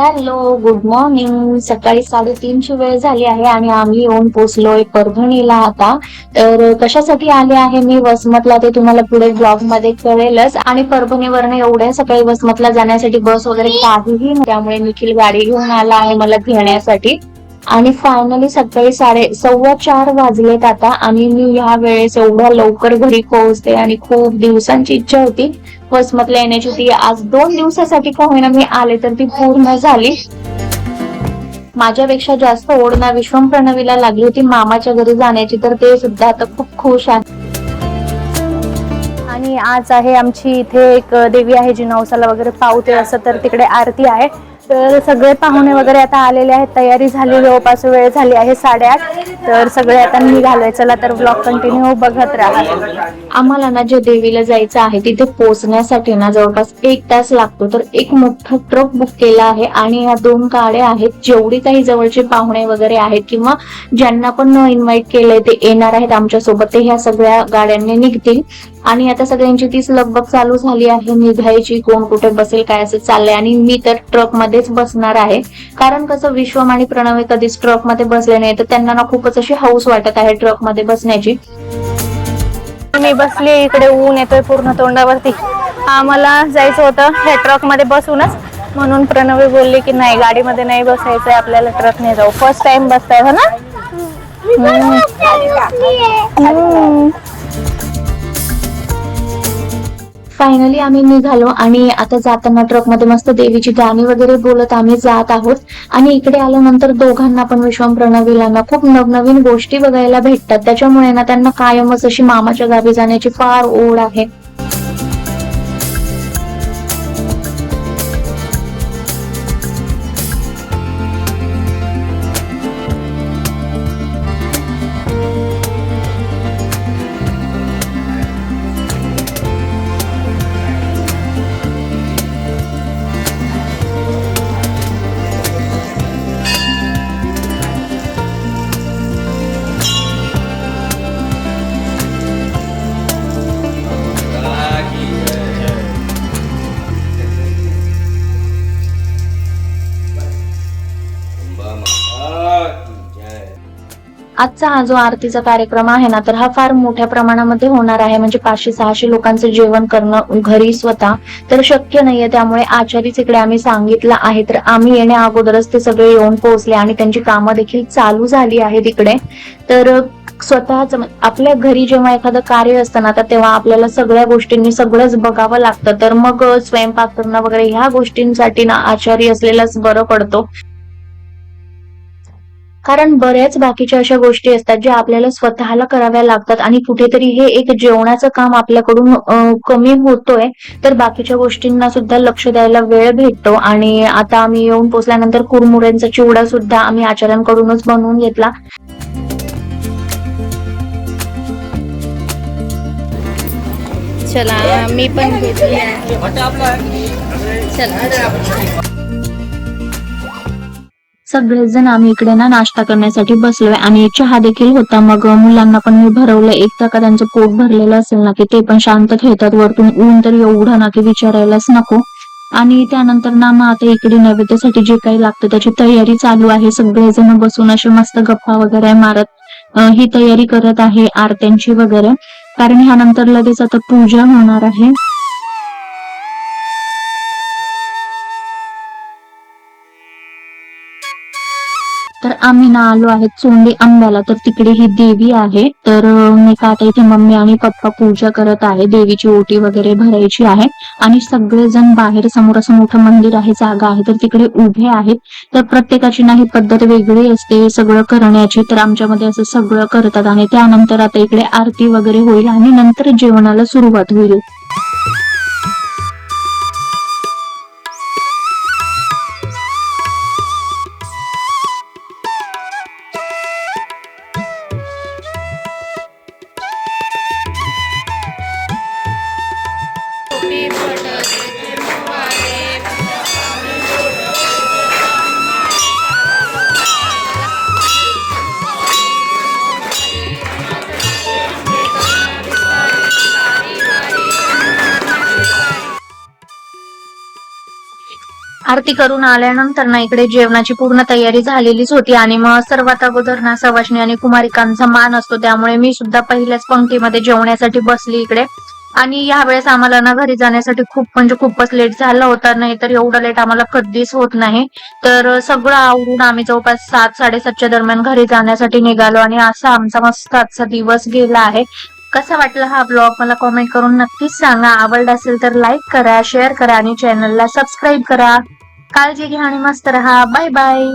Hello good morning सकाळी साडेतीनची वेळ झाली आहे आणि आम्ही येऊन पोचलोय परभणीला आता. तर कशासाठी आले आहे मी? वसमतला ते तुम्हाला पुढे ब्लॉगमध्ये कळेलच. आणि परभणीवरनं एवढ्या सकाळी वसमतला जाण्यासाठी बस वगैरे काहीही त्यामुळे निखिल गाडी घेऊन आला आहे मला घेण्यासाठी. आणि फायनली सकाळी साडे सव्वा चार वाजलेत आता. आणि मी ह्या वेळेस एवढ्या लवकर घरी पोहोचते आणि खूप दिवसांची इच्छा होती. वसमतला येण्याची होती. आज दोन दिवसासाठी का होईना मी आले तर ती पूर्ण झाली. माझ्यापेक्षा जास्त ओढणा विश्वम प्रणवीला लागली होती. मामाच्या घरी जाण्याची तर ते सुद्धा आता खूप खुश आहे आणि आज आहे आमची इथे एक देवी आहे जी नवसाला वगैरे पावते असं तर तिकडे आरती आहे. तर सगळे पाहुणे वगैरे आता आलेले आहेत. तयारी झाली जवळपास वेळ झाली आहे साडेआठ. तर सगळे आता निघालोय. चला तर ब्लॉग कंटिन्यू बघत राहा. आम्हाला ना जे देवीला जायचं आहे तिथे पोहोचण्यासाठी ना जवळपास एक तास लागतो. तर एक मोठा ट्रक बुक केला आहे आणि या दोन गाड्या आहेत. जेवढी काही जवळचे पाहुणे वगैरे आहेत किंवा ज्यांना पण इन्व्हाइट केलंय ते येणार आहेत आमच्यासोबत ते ह्या सगळ्या गाड्यांनी निघतील. आणि आता सगळ्यांची तीच लगबग चालू झाली आहे. निघायची कोण कुठे बसेल काय असं चाललंय आणि मी तर ट्रक मध्येच बसणार आहे. कारण कसं विश्वम आणि प्रणव कधीच ट्रकमध्ये बसले नाही तर त्यांना ना खूपच अशी हौस वाटत आहे ट्रकमध्ये बसण्याची. मी बसली इकडे ऊन येतोय पूर्ण तोंडावरती. आम्हाला जायचं होतं ह्या ट्रकमध्ये बसूनच. म्हणून प्रणवी बोलली की नाही गाडीमध्ये नाही बसायचंय आपल्याला ट्रकने जाऊ. फर्स्ट टाइम बसताय हो ना? फायनली आम्ही निघालो आणि आता जाताना ट्रकमध्ये मस्त देवीची गाणी वगैरे बोलत आम्ही जात आहोत. आणि इकडे आल्यानंतर दोघांना पण विश्वम प्रणवीलांना खूप नवनवीन गोष्टी बघायला भेटतात. त्याच्यामुळे ना त्यांना कायमच अशी मामाच्या गावी जाण्याची फार ओढ आहे. आजचा हा जो आरतीचा कार्यक्रम आहे ना तर हा फार मोठ्या प्रमाणामध्ये होणार आहे. म्हणजे पाचशे सहाशे लोकांचं जेवण करणं घरी स्वतः तर शक्य नाहीये. त्यामुळे आचारीच इकडे आम्ही सांगितलं आहे. तर आम्ही येण्या अगोदरच ते सगळे येऊन पोहोचले आणि त्यांची कामं देखील चालू झाली आहेत इकडे. तर स्वतःच आपल्या घरी जेव्हा एखादं कार्य असतं ना तर तेव्हा आपल्याला सगळ्या गोष्टींनी सगळंच बघावं लागतं. तर मग स्वयंपाक करणं वगैरे ह्या गोष्टींसाठी ना आचारी असलेलाच बरं पडतो. कारण बऱ्याच बाकीच्या अशा गोष्टी असतात ज्या आपल्याला स्वतःला कराव्या लागतात आणि कुठेतरी हे एक जेवणाचं काम आपल्याकडून कमी होतोय. तर बाकीच्या गोष्टींना सुद्धा लक्ष द्यायला वेळ भेटतो. आणि आता आम्ही येऊन पोचल्यानंतर कुरमुऱ्यांचा चिवडा सुद्धा आम्ही आचार्यांकडूनच बनवून घेतला. चला मी पण घेतली. आहे. सगळेच सगळेजण आम्ही इकडे ना नाश्ता करण्यासाठी बसलोय. आणि चहा देखील होता. मग मुलांना पण मी भरवलं. एक तर का त्यांचं पोट भरलेलं असेल ना की ते पण शांत खेळतात. वरतून ऊन तर एवढं ना की विचारायलाच नको. आणि त्यानंतर ना मग आता इकडे नैवेद्यासाठी जे काही लागतं त्याची तयारी चालू आहे. सगळेजण बसून असे मस्त गप्पा वगैरे मारत ही तयारी करत आहे आरत्यांची वगैरे. कारण ह्यानंतर लगेच आता पूजा होणार आहे. तर आम्ही ना आलो आहे चोंडी आंब्याला. तर तिकडे ही देवी आहे. तर मी का आता इथे मम्मी आणि पप्पा पूजा करत आहे देवीची ओटी वगैरे भरायची आहे. आणि सगळेजण बाहेर समोर असं मोठं मंदिर आहे जागा आहे. तर तिकडे उभे आहेत. तर प्रत्येकाची नाही पद्धत वेगळी असते सगळं करण्याची. तर आमच्यामध्ये असं सगळं करतात. आणि त्यानंतर आता इकडे आरती वगैरे होईल आणि नंतर जेवणाला सुरुवात होईल. आरती करून आल्यानंतर ना इकडे जेवणाची पूर्ण तयारी झालेलीच होती आणि मग सर्वात अगोदर ना सवाशणी आणि कुमारिकांचा मान असतो त्यामुळे मी सुद्धा पहिल्याच पंक्तीमध्ये जेवण्यासाठी बसली इकडे. आणि यावेळेस आम्हाला ना घरी जाण्यासाठी खूप म्हणजे खूपच लेट झाला होता नाही तर एवढं लेट आम्हाला कधीच होत नाही. तर सगळं आवरून आम्ही जवळपास सात साडेसातच्या दरम्यान घरी जाण्यासाठी निघालो आणि असा आमचा मस्त आजचा दिवस गेला आहे. कसा वाटला हा ब्लॉग मला कॉमेंट करून नक्कीच सांगा. आवडला असेल तर लाईक करा शेअर करा आणि चॅनलला सबस्क्राईब करा. काळजी घ्या आणि मस्त राहा. Bye bye.